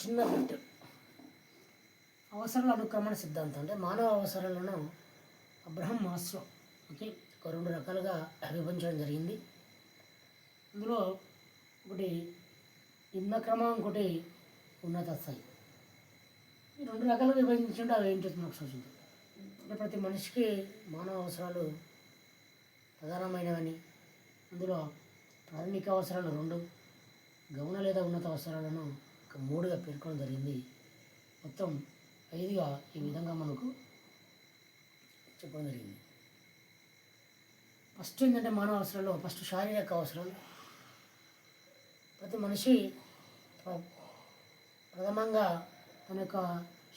చిన్న బిట్ అవసరాల అనుక్రమణ సిద్ధాంతం. అంటే మానవ అవసరాలను అబ్రహం మాస్లో ఓకే ఒక రెండు రకాలుగా విభజించడం జరిగింది. అందులో ఒకటి నిమ్న క్రమం ఒకటి ఉన్నత స్థాయి. ఈ రెండు రకాలుగా విభజించండి అవి ఏంటో మనకు సూచించారు అంటే ప్రతి మనిషికి మానవ అవసరాలు ప్రధానమైనవని. అందులో ప్రాథమిక అవసరాలు రెండు గౌణ లేదా ఉన్నత అవసరాలను మూడుగా పేర్కొనడం జరిగింది. మొత్తం ఐదుగా ఈ విధంగా మనకు చెప్పడం జరిగింది. ఫస్ట్ ఏంటంటే మానవ అవసరాలు ఫస్ట్ శారీరక అవసరాలు. ప్రతి మనిషి ప్రథమంగా తన యొక్క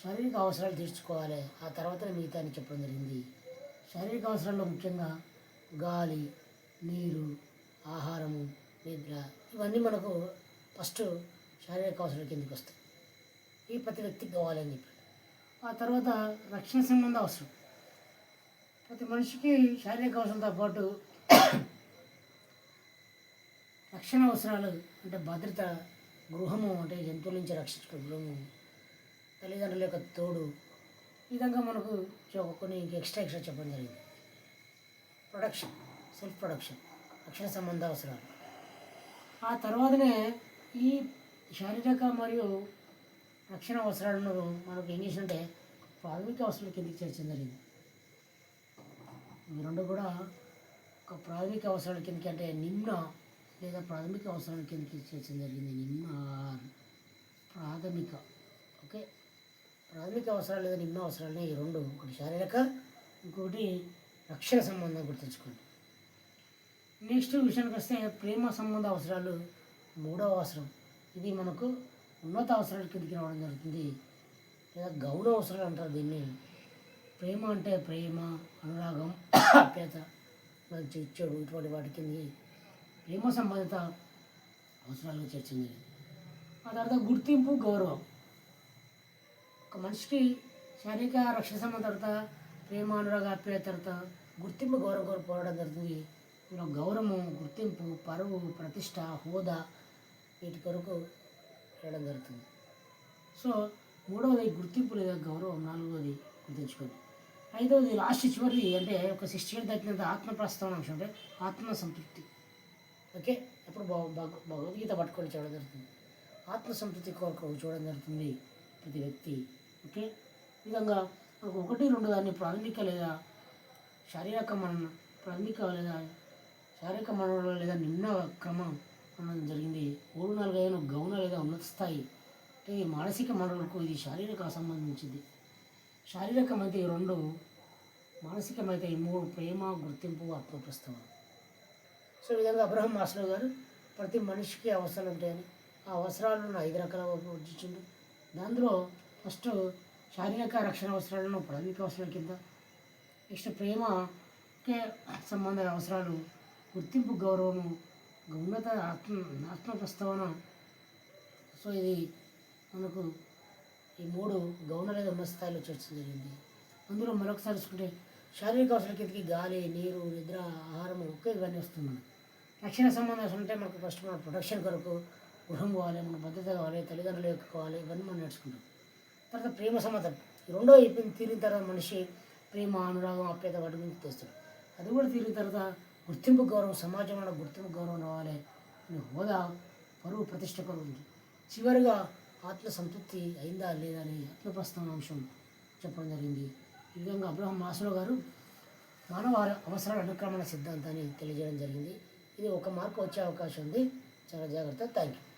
శారీరక అవసరాలు తీర్చుకోవాలి. ఆ తర్వాత మిగతా అని చెప్పడం జరిగింది. శారీరక అవసరాల్లో ముఖ్యంగా గాలి నీరు ఆహారము నిద్ర ఇవన్నీ మనకు ఫస్ట్ శారీరక అవసరం కిందకి వస్తాయి. ఈ ప్రతి వ్యక్తికి కావాలని చెప్పి ఆ తర్వాత రక్షణ సంబంధ అవసరం. ప్రతి మనిషికి శారీరక అవసరంతో పాటు రక్షణ అవసరాలు అంటే భద్రత గృహము అంటే జంతువుల నుంచి రక్షించుకునే గృహము తల్లిదండ్రుల యొక్క తోడు ఈ విధంగా మనకు చొ- కొన్ని ఎక్స్ట్రా ఎక్స్ట్రా చెప్పడం జరిగింది. ప్రొడక్షన్ సెల్ఫ్ ప్రొడక్షన్ రక్షణ సంబంధ అవసరాలు. ఆ తర్వాతనే ఈ శారీరక మరియు రక్షణ అవసరాలను మనకు ఏం చేసిందంటే ప్రాథమిక అవసరాల కిందకి చేర్చడం జరిగింది. ఇవి రెండు కూడా ఒక ప్రాథమిక అవసరాల కిందకి అంటే నిమ్న లేదా ప్రాథమిక అవసరాల కిందకి చేర్చడం జరిగింది. నిమ్న ప్రాథమిక. ఓకే? ప్రాథమిక అవసరాలు లేదా నిమ్న అవసరాలు ఈ రెండు ఒకటి శారీరక ఇంకొకటి రక్షణ సంబంధం గుర్తుంచుకోండి. నెక్స్ట్ విషయానికి వస్తే ప్రేమ సంబంధ అవసరాలు మూడవ అవసరం. ఇది మనకు ఉన్నత అవసరాల కిందకి రావడం జరుగుతుంది లేదా గౌరవ అవసరాలు అంటారు దీన్ని. ప్రేమ అంటే ప్రేమ అనురాగం ఆప్యాయత మంచి ఇటువంటి వాటి కింద ప్రేమ సంబంధిత అవసరాలు చేర్చింది. ఆ తర్వాత గుర్తింపు గౌరవం. ఒక మనిషికి శారీరక రక్షణ సంబంధ తర్వాత ప్రేమ అనురాగ ఆప్యాయత తర్వాత గుర్తింపు గౌరవం కోరి పోరాడడం జరుగుతుంది. ఇందులో గౌరవం గుర్తింపు పరువు ప్రతిష్ట హోదా వీటి కొరకు చేయడం జరుగుతుంది. సో మూడవది గుర్తింపు లేదా గౌరవం. నాలుగవది గుర్తించుకోండి. ఐదవది లాస్ట్ చివరిది అంటే ఒక సిక్స్టీ ఇయర్ ఆత్మ ప్రస్తావన అంశం అంటే ఆత్మ సంతృప్తి ఓకే? అప్పుడు భగ- భగ- భగవద్గీత పట్టుకొని చూడడం జరుగుతుంది. ఆత్మ సంతృప్తి కొరకు చూడడం జరుగుతుంది ప్రతి వ్యక్తి. ఓకే? ఈ విధంగా మనకు ఒకటి రెండు దాన్ని ప్రాథమిక లేదా శారీరక మన ప్రాథమిక లేదా శారీరక మనలో లేదా నిమ్న క్రమం ఉండడం జరిగింది. మూడు నాలుగు ఐదు లేదా ఉన్నత స్థాయి అంటే మానసిక మనలకు ఇది శారీరక సంబంధించింది. శారీరకమైతే ఈ రెండు మానసికమైతే ఈ మూడు ప్రేమ గుర్తింపు ఆత్మ సో ఈ విధంగా అబ్రహం మాస్లో గారు ప్రతి మనిషికి అవసరాలు ఉంటాయని ఆ అవసరాలను ఐదు రకాలుగా విభజించిండు దాంట్లో ఫస్ట్ శారీరక రక్షణ అవసరాలను ప్రాథమిక అవసరాల కింద నెక్స్ట్ ప్రేమకే సంబంధ అవసరాలు గుర్తింపు గౌరవము గమ్యత ఆత్మ ఆత్మ ప్రస్తావన సో ఇది మనకు ఈ మూడు గౌణ లేదా ఉన్నత స్థాయిలో చర్చ జరిగింది. అందులో మరొకసారి చూసుకుంటే శారీరక అవసరాల కిందకి గాలి నీరు నిద్ర ఆహారం ఒకే ఇవన్నీ వస్తుంది మనకు. రక్షణ సంబంధాలు ఉంటే అంటే మనకు ఫస్ట్ మన ప్రొటెక్షన్ కొరకు గృహం కావాలి మన భద్రత కావాలి తల్లిదండ్రులు యొక్క కావాలి ఇవన్నీ మనం నేర్చుకుంటాం. తర్వాత ప్రేమ సంబంధం రెండో అయిపోయింది తీరిన తర్వాత మనిషి ప్రేమ అనురాగం ఆప్యాయత వాటి గురించి తెస్తాడు అది కూడా తీరిన తర్వాత గుర్తింపు గౌరవం సమాజంలో గుర్తింపు గౌరవం రావాలి అనే హోదా పరువు ప్రతిష్ట ఉంది. చివరిగా ఆత్మ సంతృప్తి అయిందా లేదా అని ఆత్మప్రస్థాన అంశం చెప్పడం జరిగింది. ఈ విధంగా అబ్రహం మాసులో గారు మానవ అవసరాల అనుక్రమణ సిద్ధాంతాన్ని తెలియజేయడం జరిగింది. ఇది ఒక మార్కు వచ్చే అవకాశం ఉంది. చాలా జాగ్రత్త. Thank you